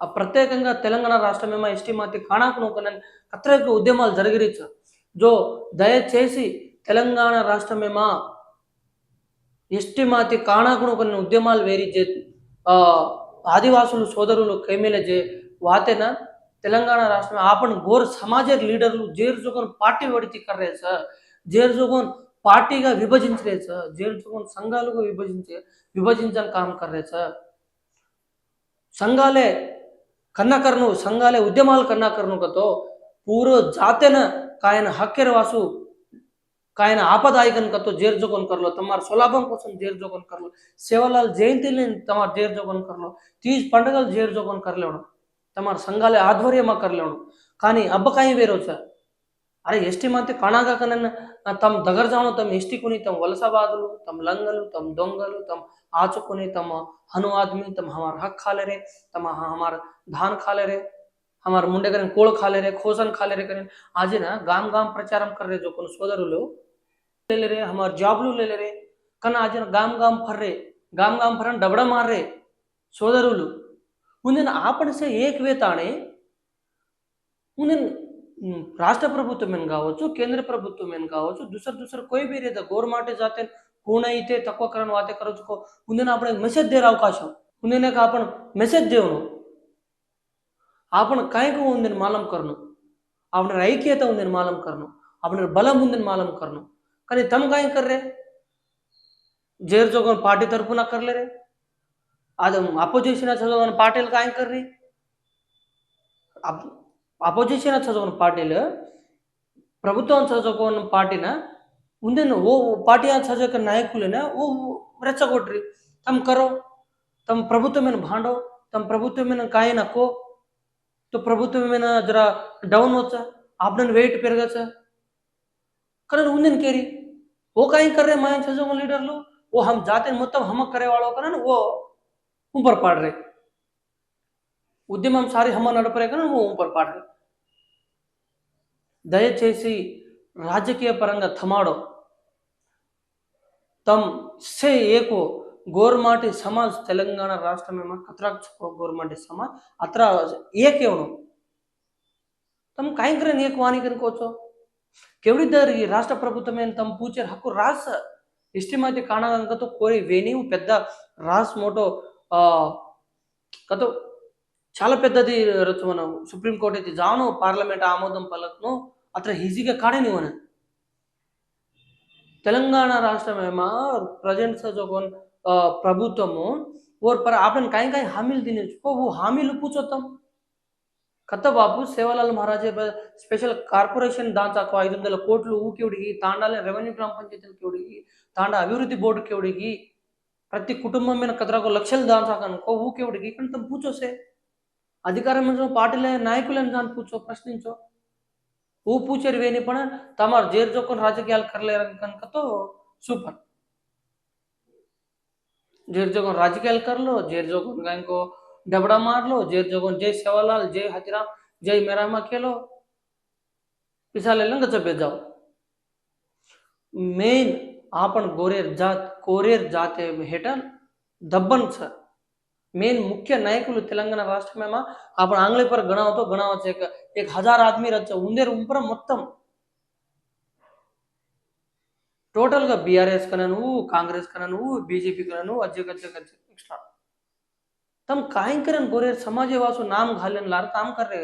ప్రత్యేకంగా తెలంగాణ రాష్ట్రం ఏమో ఎస్టీ మాతి కాణాకు నూకనని అత్యధిక ఉద్యమాలు జరిగిరిచ్చు జో దయచేసి తెలంగాణ రాష్ట్రమేమా ఎస్టీ మాతి కాణాకును కొన్ని ఉద్యమాలు వేరిచే ఆదివాసులు సోదరులు కైమేలజే వాతేన? తెలంగాణ రాష్ట్రం ఆపణ గోర్ సమాజ లీడర్లు జేర్చుకొని పార్టీ వడితి కర్రే సార్ జేర్చుకొని పార్టీగా విభజించలే సార్. జేర్చుకొని సంఘాలుగా విభజించే విభజించని కామ్ సార్. సంఘాలే ಕನ್ನಕರನು ಸಂಗಾಲೆ ಉದ್ಯಮಾಲ್ ಕನ್ನಕರನು ಕತೋ ಪೂರು ಜಾತೆನ ಕಾಯನ ಹಕ್ಕೆರವಾಸು కాయన ఆపదాయకనకతో జేర్జోగన్ కర్లో తమారు సులాభం కోసం జేర్జోగన్ కర్లో సేవలాల్ జయంతిని తమారు జేర్జోగన్ కర్లో తీజ్ పండుగలు జేర్జోగన్ కర్లేవడం తమారు సంఘాల ఆధ్వర్యమా కర్లేవడం కానీ అబ్బకాయం వేరొచ్చా ಅರೆ ಎಷ್ಟಿ ಮಾತೆ ಕಾಣಾಗಾಕ ನನ್ನ ತಮ್ಮ ದಗರ್ಜಾನು ತಮ್ಮ ಎಷ್ಟಿ ಕುನಿ ತಮ್ಮ ವಲಸವಾದಲು ತಮ್ಮ ಲಂಗಲು ತಮ್ಮ ದೊಂಗಲು ತಮ್ಮ ಆಚುಕುನಿ ತಮ್ಮ ಹನು ಆದ್ಮಿ ತಮ್ಮ ಹಮಾರ ಹಕ್ ಖಾಲೆ ರೇ ತಮ್ಮ ಹಮಾರ ಧಾನ್ ಖಾಲೆ ರೇ हमारे मुंडे करें कोड़ खा ले रहे खोसन खा ले रहे करें आज ना गाम गाम प्रचार कर रहे जो सोदर लो ले ले रहे हमारे जॉबलू ले ले रहे कन आज ना गाम गाम फर रहे गाम गाम फरन डबड़ा मार रहे सोदर उन्हें आपन से एक वे ताने उन्हें राष्ट्र प्रभुत्में केंद्र प्रभुत्में दूसर दूसर कोई भी रीते गोरमाटे जाते कूण इतने तक बातें करो अपने मेसेज देर अवकाश उन्हें का मेसेज देव आपन कहीं को मालम करना अपने ऐक्यता उन्हें मालम करना अपने बलम उन्हें मालम करना कहीं तम कहीं कर रहे जेर जो पार्टी तरफ़ ना कर ले रे? आदम अपोजिशन चलो पार्टी का कर रही అపోజిషన్ చదువుకున్న పార్టీలు ప్రభుత్వం చదువుకున్న పార్టీన ముందನ್ನು ಓ ಪಾರ್ಟಿಯ ಶಾಸಕ ನಾಯಕುಲನ ఓ రెచ్చగొట్టి తమ కరో తమ ప్రభుత్వమైన భాండో తమ ప్రభుత్వమైన కాయనకో తో ప్రభుత్వమైన జర డౌన్ వచ్చా? ఆప్నన్ వెయిట్ పెరగచ్చా? కానీ ఉందని కేరీ. ఓ కాయం కర్రే మా చదువుకున్న లీడర్లు ఓ హమ్ జాతిని మొత్తం హమక్ కరేవాళ్ళు కానీ ఓ ఉంపర్ పాడరే ఉద్యమం సారిహమ్మ నడపలేక నువ్వు పొరపాటు. దయచేసి రాజకీయ పరంగా థమాడో తమ్ సే ఏకో గోర్మాటి సమాజ్ తెలంగాణ రాష్ట్రమేమో కత్రాక్షో గోర్మాటి సమాజ్. అత్ర ఏకేవను తమ్ కాయంకరం ఏక వాణి కనుకోవచ్చు కేవడిద్దరు ఈ రాష్ట్ర ప్రభుత్వమే తమ పూచే హక్కు రాస్. ఇష్టమైతే కాణగంకతో కోరి వేణి పెద్ద రాస్ మోటో కథ చాలా పెద్దది రచ్చు మనం సుప్రీంకోర్టు అయితే జాను పార్లమెంట్ ఆమోదం పలకను అతను ఈజీగా కాడని అని తెలంగాణ రాష్ట్రమేమా ప్రజెంట్ జోన్ ప్రభుత్వము ఓర్ పర ఆపన్ కాయ కాయ హామీలు తినేసుకో ఓ హామీలు కూర్చొత్తాం కథ బాబు సేవలాల్ మహారాజే స్పెషల్ కార్పొరేషన్ దాంతాకు ఐదు వందల కోట్లు ఊకి ఉడిగి తాండాల రెవెన్యూ గ్రామ పంచాయతీలకి ఉడిగి తాండా అభివృద్ధి బోర్డుకి ఉడిగి ప్రతి కుటుంబం మీద కదరాకు లక్షలు దాంతాకనుకో ఊకి ఉడిగి కొంత పూచొస్తే. अधिकार पार्टी नायक पूछो प्रश्नो ऊ पूछर वेणी पा तम जेरजो राज्य तो सूपर जेरजोग राजकीय कर लो जेर जो इंको डबड़ा मार लो जेरजोगन जय सेवालाल जय हजीरा जय मेरामा के लो पिछले चबे जाओ मेन आपन गोरेर जात कोरेर जाते हेटल दब्बन सर મેઇન મુખ્ય నాయకులు తెలంగాణ రాష్ట్రమేమా આપણે આંગળી પર ગણાવતો ગણાવો છે એક હજાર આદમી రచ్చ ఉందేరు ઉપર మొత్తం టోటల్గా బీఆర్ఎస్ కన్నా నువ్వు కాంగ్రెస్ కన్నా నువ్వు బీజేపీ కన్నా నువ్వు అధ్యక్ష ఎక్స్ట్రా તમ કાંઈ કરે ને ગોરેર સમાજે વાસુ નામ ઘાલે લાર કામ કરે